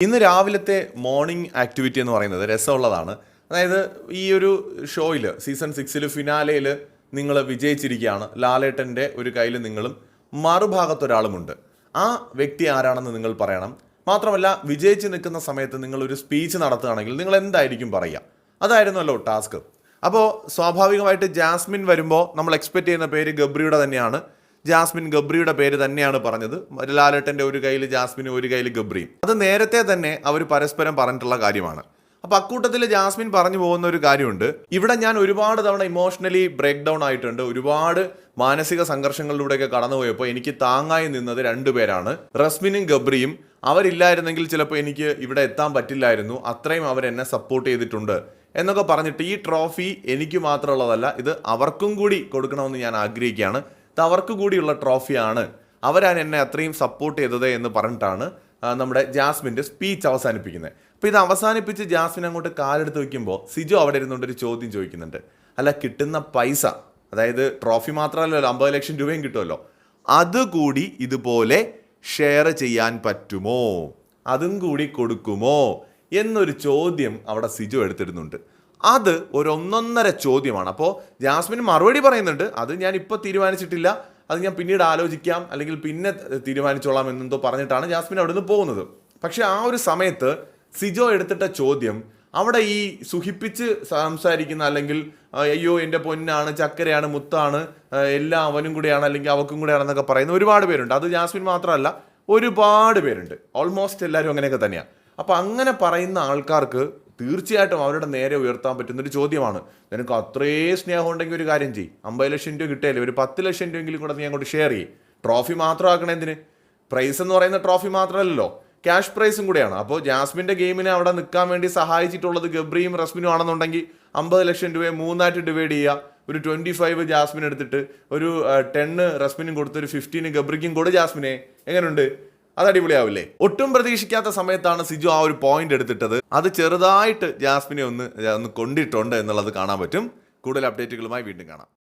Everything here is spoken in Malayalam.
ഇന്ന് രാവിലത്തെ മോർണിംഗ് ആക്ടിവിറ്റി എന്ന് പറയുന്നത് രസമുള്ളതാണ്. അതായത് ഈ ഒരു ഷോയിൽ സീസൺ സിക്സിൽ ഫിനാലയിൽ നിങ്ങൾ വിജയിച്ചിരിക്കുകയാണ്. ലാലേട്ടന്റെ ഒരു കയ്യിൽ നിങ്ങളും മറുഭാഗത്തൊരാളുമുണ്ട്. ആ വ്യക്തി ആരാണെന്ന് നിങ്ങൾ പറയണം. മാത്രമല്ല വിജയിച്ച് നിൽക്കുന്ന സമയത്ത് നിങ്ങൾ ഒരു സ്പീച്ച് നടത്തുകയാണെങ്കിൽ നിങ്ങൾ എന്തായിരിക്കും പറയുക? അതായിരുന്നല്ലോ ടാസ്ക് അപ്പോൾ സ്വാഭാവികമായിട്ട് ജാസ്മിൻ വരുമ്പോൾ നമ്മൾ എക്സ്പെക്ട് ചെയ്യുന്ന പേര് ഗബ്രിയുടെ തന്നെയാണ്. ജാസ്മിൻ ഗബ്രിയുടെ പേര് തന്നെയാണ് പറഞ്ഞത്. ലാലേട്ടന്റെ ഒരു കയ്യിൽ ജാസ്മിനും ഒരു കയ്യിൽ ഗബ്രിയും. അത് നേരത്തെ തന്നെ അവർ പരസ്പരം പറഞ്ഞിട്ടുള്ള കാര്യമാണ്. അപ്പോൾ അക്കൂട്ടത്തിൽ ജാസ്മിൻ പറഞ്ഞു പോകുന്ന ഒരു കാര്യമുണ്ട്. ഇവിടെ ഞാൻ ഒരുപാട് തവണ ഇമോഷണലി ബ്രേക്ക് ഡൗൺ ആയിട്ടുണ്ട്. ഒരുപാട് മാനസിക സംഘർഷങ്ങളിലൂടെയൊക്കെ കടന്നുപോയപ്പോൾ എനിക്ക് താങ്ങായി നിന്നത് രണ്ടുപേരാണ് റസ്മിനും ഗബ്രിയും. അവരില്ലായിരുന്നെങ്കിൽ ചിലപ്പോൾ എനിക്ക് ഇവിടെ എത്താൻ പറ്റില്ലായിരുന്നു. അത്രയും അവർ എന്നെ സപ്പോർട്ട് ചെയ്തിട്ടുണ്ട് എന്നൊക്കെ പറഞ്ഞിട്ട് ഈ ട്രോഫി എനിക്ക് മാത്രമുള്ളതല്ല ഇത് അവർക്കും കൂടി കൊടുക്കണമെന്ന് ഞാൻ ആഗ്രഹിക്കുകയാണ്. അവർക്ക് കൂടിയുള്ള ട്രോഫിയാണ് അവരാണ് എന്നെ അത്രയും സപ്പോർട്ട് ചെയ്തത് എന്ന് പറഞ്ഞിട്ടാണ് നമ്മുടെ ജാസ്മിന്റെ സ്പീച്ച് അവസാനിപ്പിക്കുന്നത്. അപ്പോൾ ഇത് അവസാനിപ്പിച്ച് ജാസ്മിൻ അങ്ങോട്ട് കാലെടുത്ത് വയ്ക്കുമ്പോൾ സിജോ അവിടെ ഇരുന്നുകൊണ്ട് ഒരു ചോദ്യം ചോദിക്കുന്നുണ്ട്. അല്ല കിട്ടുന്ന പൈസ അതായത് ട്രോഫി മാത്രമല്ലല്ലോ അമ്പത് ലക്ഷം രൂപയും കിട്ടുമല്ലോ അതുകൂടി ഇതുപോലെ ഷെയർ ചെയ്യാൻ പറ്റുമോ? അതും കൂടി കൊടുക്കുമോ? എന്നൊരു ചോദ്യം അവിടെ സിജു എടുത്തിടുന്നുണ്ട്. അത് ഒരു ഒന്നൊന്നര ചോദ്യമാണ്. അപ്പോൾ ജാസ്മിൻ മറുപടി പറയുന്നുണ്ട് അത് ഞാൻ ഇപ്പോൾ തീരുമാനിച്ചിട്ടില്ല. അത് ഞാൻ പിന്നീട് ആലോചിക്കാം. അല്ലെങ്കിൽ പിന്നെ തീരുമാനിച്ചോളാം എന്നെന്തോ പറഞ്ഞിട്ടാണ് ജാസ്മിൻ അവിടെ നിന്ന് പോകുന്നത്. പക്ഷെ ആ ഒരു സമയത്ത് സിജോ എടുത്തിട്ട ചോദ്യം അവിടെ ഈ സുഖിപ്പിച്ച് സംസാരിക്കുന്ന അല്ലെങ്കിൽ അയ്യോ എന്റെ പൊന്നാണ് ചക്കരയാണ് മുത്താണ് എല്ലാം അവനും കൂടെയാണ് അല്ലെങ്കിൽ അവക്കും കൂടെയാണെന്നൊക്കെ പറയുന്ന ഒരുപാട് പേരുണ്ട്. അത് ജാസ്മിൻ മാത്രമല്ല ഒരുപാട് പേരുണ്ട്. ഓൾമോസ്റ്റ് എല്ലാവരും അങ്ങനെയൊക്കെ തന്നെയാണ് അപ്പോൾ അങ്ങനെ പറയുന്ന ആൾക്കാർക്ക് തീർച്ചയായിട്ടും അവരുടെ നേരെ ഉയർത്താൻ പറ്റുന്നൊരു ചോദ്യമാണ്. നിനക്ക് അത്രേ സ്നേഹം ഉണ്ടെങ്കിൽ ഒരു കാര്യം ചെയ്യും. അമ്പത് ലക്ഷം രൂപ കിട്ടിയാലേ ഒരു പത്ത് ലക്ഷം രൂപയെങ്കിലും കൂടെ നീ അങ്ങോട്ട് ഷെയർ ചെയ്യും. ട്രോഫി മാത്രം ആക്കണേ എന്തിന്? പ്രൈസ് എന്ന് പറയുന്ന ട്രോഫി മാത്രമല്ലല്ലോ. ക്യാഷ് പ്രൈസും കൂടെയാണ്. അപ്പോൾ ജാസ്മിന്റെ ഗെയിമിനെ അവിടെ നിൽക്കാൻ വേണ്ടി സഹായിച്ചിട്ടുള്ളത് ഗബ്രിയും റസ്മിനും ആണെന്നുണ്ടെങ്കിൽ അമ്പത് ലക്ഷം രൂപയെ മൂന്നായിട്ട് ഡിവൈഡ് ചെയ്യുക. ഒരു ട്വന്റി ഫൈവ് ജാസ്മിൻ എടുത്തിട്ട് ഒരു ടെന്ന് റസ്മിനും കൊടുത്ത് ഒരു ഫിഫ്റ്റീന് ഗബ്രിക്കും കൊടു ജാസ്മിനെ. എങ്ങനെയുണ്ട് അത് അടിപൊളിയാവില്ലേ? ഒട്ടും പ്രതീക്ഷിക്കാത്ത സമയത്താണ് സിജു ആ ഒരു പോയിന്റ് എടുത്തിട്ടത്. അത് ചെറുതായിട്ട് ജാസ്മിനെ ഒന്ന് ഒന്ന് കൊണ്ടിട്ടുണ്ട് എന്നുള്ളത് കാണാൻ പറ്റും. കൂടുതൽ അപ്ഡേറ്റുകളുമായി വീണ്ടും കാണാം.